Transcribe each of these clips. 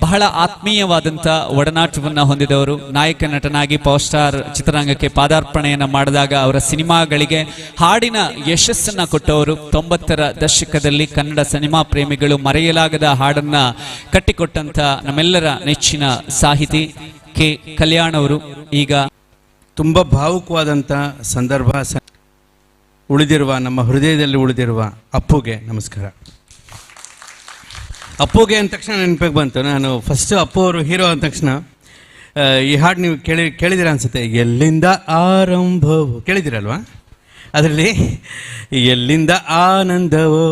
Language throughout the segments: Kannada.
ಬಹಳ ಆತ್ಮೀಯವಾದಂತ ಒಡನಾಟವನ್ನ ಹೊಂದಿದವರು. ನಾಯಕ ನಟನಾಗಿ ಪವರ್ ಸ್ಟಾರ್ ಚಿತ್ರರಂಗಕ್ಕೆ ಪಾದಾರ್ಪಣೆಯನ್ನ ಮಾಡಿದಾಗ ಅವರ ಸಿನಿಮಾಗಳಿಗೆ ಹಾಡಿನ ಯಶಸ್ಸನ್ನ ಕೊಟ್ಟವರು. ತೊಂಬತ್ತರ ದಶಕದಲ್ಲಿ ಕನ್ನಡ ಸಿನಿಮಾ ಪ್ರೇಮಿಗಳು ಮರೆಯಲಾಗದ ಹಾಡನ್ನ ಕಟ್ಟಿಕೊಟ್ಟಂತ ನಮ್ಮೆಲ್ಲರ ನೆಚ್ಚಿನ ಸಾಹಿತಿ ಕೆ. ಕಲ್ಯಾಣ್ ಅವರು ಈಗ ತುಂಬಾ ಭಾವುಕವಾದಂಥ ಸಂದರ್ಭ ಉಳಿದಿರುವ ನಮ್ಮ ಹೃದಯದಲ್ಲಿ ಉಳಿದಿರುವ ಅಪ್ಪುಗೆ ನಮಸ್ಕಾರ. ಅಪ್ಪುಗೆ ಅಂದ ತಕ್ಷಣ ನೆನಪಿಗೆ ಬಂತು. ನಾನು ಫಸ್ಟ್ ಅಪ್ಪು ಅವರು ಹೀರೋ ಅಂದ ತಕ್ಷಣ ಈ ಹಾಡು ನೀವು ಕೇಳಿ ಕೇಳಿದಿರ ಅನ್ಸುತ್ತೆ. ಎಲ್ಲಿಂದ ಆರಂಭವು ಕೇಳಿದಿರಲ್ವಾ ಅದರಲ್ಲಿ, ಎಲ್ಲಿಂದ ಆನಂದವೋ,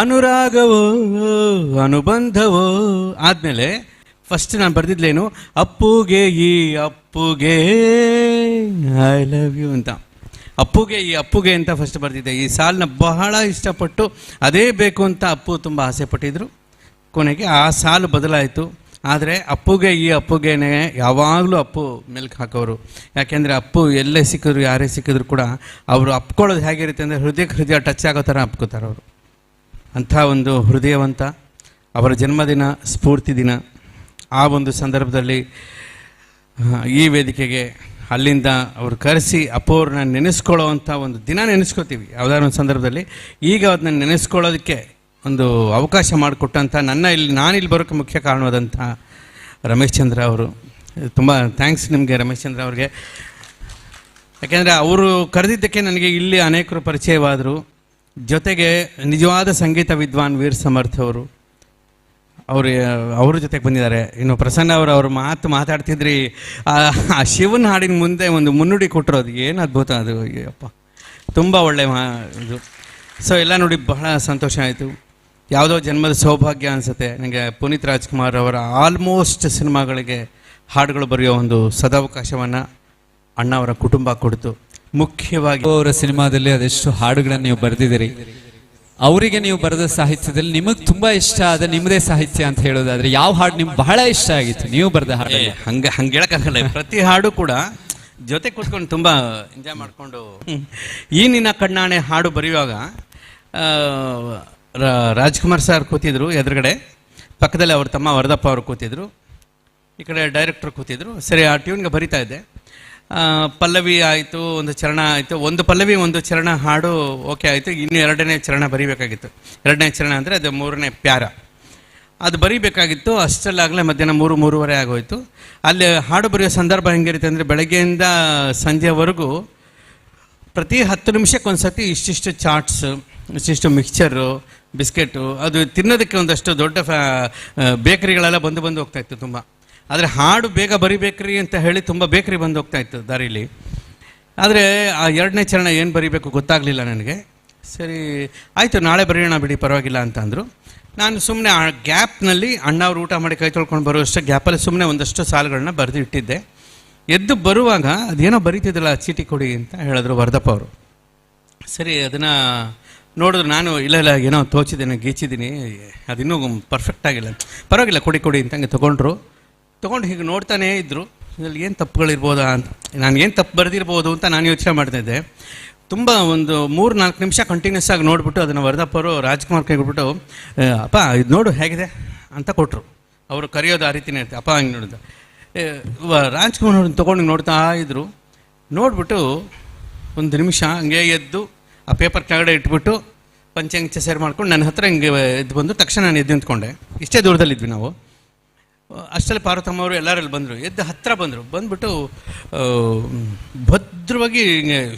ಅನುರಾಗವೋ, ಅನುಬಂಧವೋ ಆದಮೇಲೆ ಫಸ್ಟ್ ನಾನು ಬರೆದಿದ್ಲೇನು, ಅಪ್ಪುಗೆ ಈ ಅಪ್ಪುಗೆ ಐ ಲವ್ ಯು ಅಂತ. ಅಪ್ಪುಗೆ, ಈ ಅಪ್ಪುಗೆ ಅಂತ ಫಸ್ಟ್ ಬರ್ತಿದ್ದೆ ಈ ಸಾಲನ್ನ ಬಹಳ ಇಷ್ಟಪಟ್ಟು ಅದೇ ಬೇಕು ಅಂತ ಅಪ್ಪು ತುಂಬ ಆಸೆ ಪಟ್ಟಿದ್ರು. ಕೊನೆಗೆ ಆ ಸಾಲು ಬದಲಾಯಿತು. ಆದರೆ ಅಪ್ಪುಗೆ, ಈ ಅಪ್ಪುಗೆನೆ ಯಾವಾಗಲೂ ಅಪ್ಪು ಮೆಲ್ಕ್ ಹಾಕೋರು. ಯಾಕೆಂದರೆ ಅಪ್ಪು ಎಲ್ಲೇ ಸಿಕ್ಕಿದ್ರು, ಯಾರೇ ಸಿಕ್ಕಿದ್ರು ಕೂಡ ಅವರು ಅಪ್ಕೊಳ್ಳೋದು ಹೇಗಿರುತ್ತೆ ಅಂದರೆ ಹೃದಯಕ್ಕೆ ಹೃದಯ ಟಚ್ ಆಗೋ ಥರ ಅಪ್ಕೋತಾರೆ ಅವರು. ಅಂಥ ಒಂದು ಹೃದಯವಂತ, ಅವರ ಜನ್ಮದಿನ, ಸ್ಫೂರ್ತಿ ದಿನ. ಆ ಒಂದು ಸಂದರ್ಭದಲ್ಲಿ ಈ ವೇದಿಕೆಗೆ ಅಲ್ಲಿಂದ ಅವ್ರು ಕರೆಸಿ ಅಪ್ಪವ್ರನ್ನ ನೆನೆಸ್ಕೊಳ್ಳೋವಂಥ ಒಂದು ದಿನ ನೆನೆಸ್ಕೋತೀವಿ. ಯಾವುದಾದ್ರು ಒಂದು ಸಂದರ್ಭದಲ್ಲಿ. ಈಗ ಅದನ್ನ ನೆನೆಸ್ಕೊಳ್ಳೋದಕ್ಕೆ ಒಂದು ಅವಕಾಶ ಮಾಡಿಕೊಟ್ಟಂಥ ನನ್ನ ಇಲ್ಲಿ, ನಾನಿಲ್ಲಿ ಬರೋಕ್ಕೆ ಮುಖ್ಯ ಕಾರಣವಾದಂಥ ರಮೇಶ್ ಚಂದ್ರ ಅವರು. ತುಂಬ ಥ್ಯಾಂಕ್ಸ್ ನಿಮಗೆ ರಮೇಶ್ ಚಂದ್ರ ಅವ್ರಿಗೆ. ಯಾಕೆಂದರೆ ಅವರು ಕರೆದಿದ್ದಕ್ಕೆ ನನಗೆ ಇಲ್ಲಿ ಅನೇಕರು ಪರಿಚಯವಾದರು. ಜೊತೆಗೆ ನಿಜವಾದ ಸಂಗೀತ ವಿದ್ವಾನ್ ವೀರ್ ಸಮರ್ಥ್ ಅವರು. ಅವರು ಅವ್ರ ಜೊತೆಗೆ ಬಂದಿದ್ದಾರೆ. ಇನ್ನು ಪ್ರಸನ್ನ ಅವರು, ಅವ್ರ ಮಾತು ಮಾತಾಡ್ತಿದ್ರಿ. ಆ ಶಿವನ ಹಾಡಿನ ಮುಂದೆ ಒಂದು ಮುನ್ನುಡಿ ಕೊಟ್ಟರು ಅದು ಏನು ಅದ್ಭುತ ಅದು. ಅಪ್ಪ ತುಂಬ ಒಳ್ಳೆ ಮಾ, ಇದು. ಸೊ ಎಲ್ಲ ನೋಡಿ ಬಹಳ ಸಂತೋಷ ಆಯಿತು. ಯಾವುದೋ ಜನ್ಮದ ಸೌಭಾಗ್ಯ ಅನಿಸುತ್ತೆ. ನನಗೆ ಪುನೀತ್ ರಾಜ್ಕುಮಾರ್ ಅವರ ಆಲ್ಮೋಸ್ಟ್ ಸಿನಿಮಾಗಳಿಗೆ ಹಾಡುಗಳು ಬರೆಯೋ ಒಂದು ಸದಾವಕಾಶವನ್ನು ಅಣ್ಣ ಅವರ ಕುಟುಂಬ ಕೊಡ್ತು. ಮುಖ್ಯವಾಗಿ ಅವರ ಸಿನಿಮಾದಲ್ಲಿ ಅದೆಷ್ಟು ಹಾಡುಗಳನ್ನು ನೀವು ಬರೆದಿದ್ದೀರಿ. ಅವರಿಗೆ ನೀವು ಬರೆದ ಸಾಹಿತ್ಯದಲ್ಲಿ ನಿಮಗೆ ತುಂಬಾ ಇಷ್ಟ ಆದ ನಿಮ್ಮದೇ ಸಾಹಿತ್ಯ ಅಂತ ಹೇಳೋದಾದ್ರೆ ಯಾವ ಹಾಡು ನಿಮ್ಗೆ ಬಹಳ ಇಷ್ಟ ಆಗಿತ್ತು? ನೀವು ಬರೆದ ಹಾಡು ಹಂಗ ಹಂಗೆ ಹೇಳಕ್ಕಾಗಲ್ಲ. ಪ್ರತಿ ಹಾಡು ಕೂಡ ಜೊತೆ ಕೂತ್ಕೊಂಡು ತುಂಬ ಎಂಜಾಯ್ ಮಾಡಿಕೊಂಡು ಈ ನಿನ್ನ ಕಣ್ಣಾಣೆ ಹಾಡು ಬರೆಯುವಾಗ ರಾಜ್ಕುಮಾರ್ ಸರ್ ಕೂತಿದ್ರು ಎದುರುಗಡೆ. ಪಕ್ಕದಲ್ಲಿ ಅವ್ರ ತಮ್ಮ ವರದಪ್ಪ ಅವರು ಕೂತಿದ್ರು. ಈ ಕಡೆ ಡೈರೆಕ್ಟರ್ ಕೂತಿದ್ರು. ಸರಿ ಆ ಟ್ಯೂನ್ಗೆ ಬರಿತಾ ಇದ್ದೆ. ಪಲ್ಲವಿ ಆಯಿತು, ಒಂದು ಚರಣ ಆಯಿತು. ಒಂದು ಪಲ್ಲವಿ, ಒಂದು ಚರಣ ಹಾಡು, ಓಕೆ ಆಯಿತು. ಇನ್ನು ಎರಡನೇ ಚರಣ ಬರಿಬೇಕಾಗಿತ್ತು. ಎರಡನೇ ಚರಣ ಅಂದರೆ ಅದು ಮೂರನೇ ಪ್ಯಾರ. ಅದು ಬರಿಬೇಕಾಗಿತ್ತು. ಅಷ್ಟರಲ್ಲಾಗಲೇ ಮಧ್ಯಾಹ್ನ ಮೂರು, ಮೂರುವರೆ ಆಗೋಯಿತು. ಅಲ್ಲಿ ಹಾಡು ಬರೆಯೋ ಸಂದರ್ಭ ಹೆಂಗಿರುತ್ತೆ ಅಂದರೆ ಬೆಳಗ್ಗೆಯಿಂದ ಸಂಜೆವರೆಗೂ ಪ್ರತಿ ಹತ್ತು ನಿಮಿಷಕ್ಕೆ ಒಂದು ಸತಿ ಇಷ್ಟಿಷ್ಟು ಚಾಟ್ಸ್, ಇಷ್ಟಿಷ್ಟು ಮಿಕ್ಸ್ಚರು, ಬಿಸ್ಕೆಟು, ಅದು ತಿನ್ನೋದಕ್ಕೆ ಒಂದಷ್ಟು ದೊಡ್ಡ ಫ್ಯಾ ಬೇಕರಿಗಳೆಲ್ಲ ಬಂದು ಬಂದು ಹೋಗ್ತಾಯಿತ್ತು ತುಂಬ. ಆದರೆ ಹಾಡು ಬೇಗ ಬರಿಬೇಕ್ರಿ ಅಂತ ಹೇಳಿ ತುಂಬ ಬೇಕ್ರಿ ಬಂದು ಹೋಗ್ತಾ ಇತ್ತು ದಾರಿಲಿ. ಆದರೆ ಆ ಎರಡನೇ ಚರಣ ಏನು ಬರಿಬೇಕು ಗೊತ್ತಾಗಲಿಲ್ಲ ನನಗೆ. ಸರಿ, ಆಯಿತು, ನಾಳೆ ಬರೆಯೋಣ ಬಿಡಿ, ಪರವಾಗಿಲ್ಲ ಅಂತ ಅಂದರು. ನಾನು ಸುಮ್ಮನೆ ಆ ಗ್ಯಾಪ್ನಲ್ಲಿ ಅಣ್ಣ ಊಟ ಮಾಡಿ ಕೈ ತೊಳ್ಕೊಂಡು ಬರುವಷ್ಟು ಗ್ಯಾಪಲ್ಲಿ ಸುಮ್ಮನೆ ಒಂದಷ್ಟು ಸಾಲುಗಳನ್ನ ಬರೆದು ಇಟ್ಟಿದ್ದೆ. ಎದ್ದು ಬರುವಾಗ ಅದೇನೋ ಬರೀತಿದ್ದಲ್ಲ ಚೀಟಿ ಕೊಡಿ ಅಂತ ಹೇಳಿದ್ರು ವರ್ಧಪ್ಪ ಅವರು. ಸರಿ, ಅದನ್ನು ನೋಡಿದ್ರು ನಾನು, ಇಲ್ಲ ಇಲ್ಲ, ಏನೋ ತೋಚಿದ್ದೀನಿ, ಗೀಚಿದ್ದೀನಿ, ಅದಿನ್ನೂ ಪರ್ಫೆಕ್ಟ್ ಆಗಿಲ್ಲ. ಪರವಾಗಿಲ್ಲ, ಕೊಡಿ ಕೊಡಿ ಅಂತ ಹಂಗೆ ತೊಗೊಂಡ್ರು. ತೊಗೊಂಡು ಹೀಗೆ ನೋಡ್ತಾನೇ ಇದ್ದರು ಇದರಲ್ಲಿ ಏನು ತಪ್ಪುಗಳಿರ್ಬೋದಾ ಅಂತ. ನಾನು ಏನು ತಪ್ಪು ಬರೆದಿರ್ಬೋದು ಅಂತ ನಾನು ಯೋಚನೆ ಮಾಡ್ತಿದ್ದೆ ತುಂಬ ಒಂದು ಮೂರು ನಾಲ್ಕು ನಿಮಿಷ ಕಂಟಿನ್ಯೂಸ್ ಆಗಿ ನೋಡ್ಬಿಟ್ಟು ಅದನ್ನು ವರದಪ್ಪರು ರಾಜ್ಕುಮಾರ್ ಕೈ ಕೊಟ್ಬಿಟ್ಟು ಅಪ್ಪ, ಇದು ನೋಡು ಹೇಗಿದೆ? ಅಂತ ಕೊಟ್ಟರು ಅವರು ಕರೆಯೋದು ಆ ರೀತಿನೇ ಇರುತ್ತೆ. ಅಪ್ಪ, ಹಂಗೆ ನೋಡಿದ ರಾಜ್ಕುಮಾರ್ ಅವ್ರನ್ನ ತೊಗೊಂಡು ನೋಡ್ತಾ ಇದ್ದರು ನೋಡ್ಬಿಟ್ಟು ಒಂದು ನಿಮಿಷ ಹಂಗೆ ಎದ್ದು ಆ ಪೇಪರ್ ಕೆಳಗಡೆ ಇಟ್ಬಿಟ್ಟು ಪಂಚಾಂಗ ಸೇರ್ ಮಾಡ್ಕೊಂಡು ನನ್ನ ಹತ್ರ ಹಿಂಗೆ ಎದ್ದು ಬಂದು ತಕ್ಷಣ ನಾನು ಎದ್ದು ನಿಂತ್ಕೊಂಡೆ. ಇಷ್ಟೇ ದೂರದಲ್ಲಿದ್ವಿ ನಾವು. ಅಷ್ಟರಲ್ಲಿ ಪಾರ್ವತಮ್ಮ ಅವರು ಎಲ್ಲರಲ್ಲಿ ಬಂದರು. ಎದ್ದು ಹತ್ತಿರ ಬಂದರು. ಬಂದ್ಬಿಟ್ಟು ಭದ್ರವಾಗಿ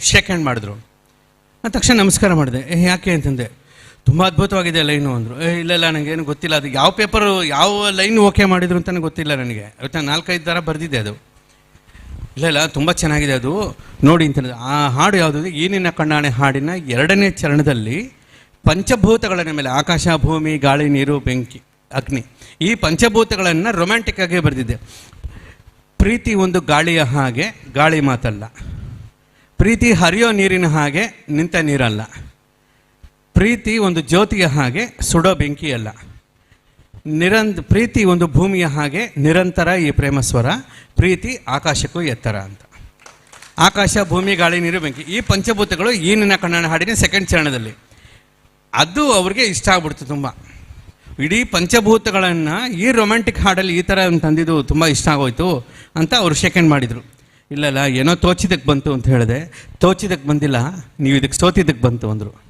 ಶೇಕ್ ಹ್ಯಾಂಡ್ ಮಾಡಿದ್ರು. ನಾನು ತಕ್ಷಣ ನಮಸ್ಕಾರ ಮಾಡಿದೆ. ಏ, ಯಾಕೆ? ಅಂತಂದೆ. ತುಂಬ ಅದ್ಭುತವಾಗಿದೆ ಲೈನು ಅಂದರು. ಏ, ಇಲ್ಲ ಇಲ್ಲ ನನಗೇನು ಗೊತ್ತಿಲ್ಲ. ಅದು ಯಾವ ಪೇಪರು ಯಾವ ಲೈನ್ ಓಕೆ ಮಾಡಿದ್ರು ಅಂತಲೇ ಗೊತ್ತಿಲ್ಲ ನನಗೆ. ಇವತ್ತು ನಾಲ್ಕೈದು ಥರ ಬರೆದಿದ್ದೆ ಅದು. ಇಲ್ಲ ಇಲ್ಲ, ತುಂಬ ಚೆನ್ನಾಗಿದೆ ಅದು. ನೋಡಿ ಅಂತ ಆ ಹಾಡು ಯಾವುದು? ಏನಿನ ಕಣ್ಣಾಣೆ ಹಾಡಿನ ಎರಡನೇ ಚರಣದಲ್ಲಿ ಪಂಚಭೂತಗಳ ಮೇಲೆ ಆಕಾಶ, ಭೂಮಿ, ಗಾಳಿ, ನೀರು, ಬೆಂಕಿ, ಅಗ್ನಿ. ಈ ಪಂಚಭೂತಗಳನ್ನು ರೊಮ್ಯಾಂಟಿಕ್ ಆಗಿ ಬರೆದಿದ್ದೆ ಪ್ರೀತಿ ಒಂದು ಗಾಳಿಯ ಹಾಗೆ, ಗಾಳಿ ಮಾತಲ್ಲ. ಪ್ರೀತಿ ಹರಿಯೋ ನೀರಿನ ಹಾಗೆ, ನಿಂತ ನೀರಲ್ಲ. ಪ್ರೀತಿ ಒಂದು ಜ್ಯೋತಿಯ ಹಾಗೆ, ಸುಡೋ ಬೆಂಕಿಯಲ್ಲ. ನಿರಂತ ಪ್ರೀತಿ ಒಂದು ಭೂಮಿಯ ಹಾಗೆ, ನಿರಂತರ ಈ ಪ್ರೇಮ ಸ್ವರ, ಪ್ರೀತಿ ಆಕಾಶಕ್ಕೂ ಎತ್ತರ ಅಂತ. ಆಕಾಶ, ಭೂಮಿ, ಗಾಳಿ, ನೀರು, ಬೆಂಕಿ, ಈ ಪಂಚಭೂತಗಳು ಈ ನಿನ್ನ ಕಣ್ಣನ ಹಾಡಿನ ಸೆಕೆಂಡ್ ಚರಣದಲ್ಲಿ. ಅದು ಅವ್ರಿಗೆ ಇಷ್ಟ ಆಗ್ಬಿಡ್ತು ತುಂಬ. ಇಡೀ ಪಂಚಭೂತಗಳನ್ನು ಈ ರೊಮ್ಯಾಂಟಿಕ್ ಹಾಡಲ್ಲಿ ಈ ಥರ ತಂದಿದ್ದು ತುಂಬ ಇಷ್ಟ ಆಗೋಯ್ತು ಅಂತ ಅವರು ಸೆಕೆಂಡ್ ಮಾಡಿದರು. ಇಲ್ಲಲ್ಲ, ಏನೋ ತೋಚಿದಕ್ಕೆ ಬಂತು ಅಂತ ಹೇಳಿದೆ. ತೋಚಿದಕ್ಕೆ ಬಂದಿಲ್ಲ, ನೀವು ಇದಕ್ಕೆ ಸೋತಿದ್ದಕ್ಕೆ ಬಂತು ಅಂದರು.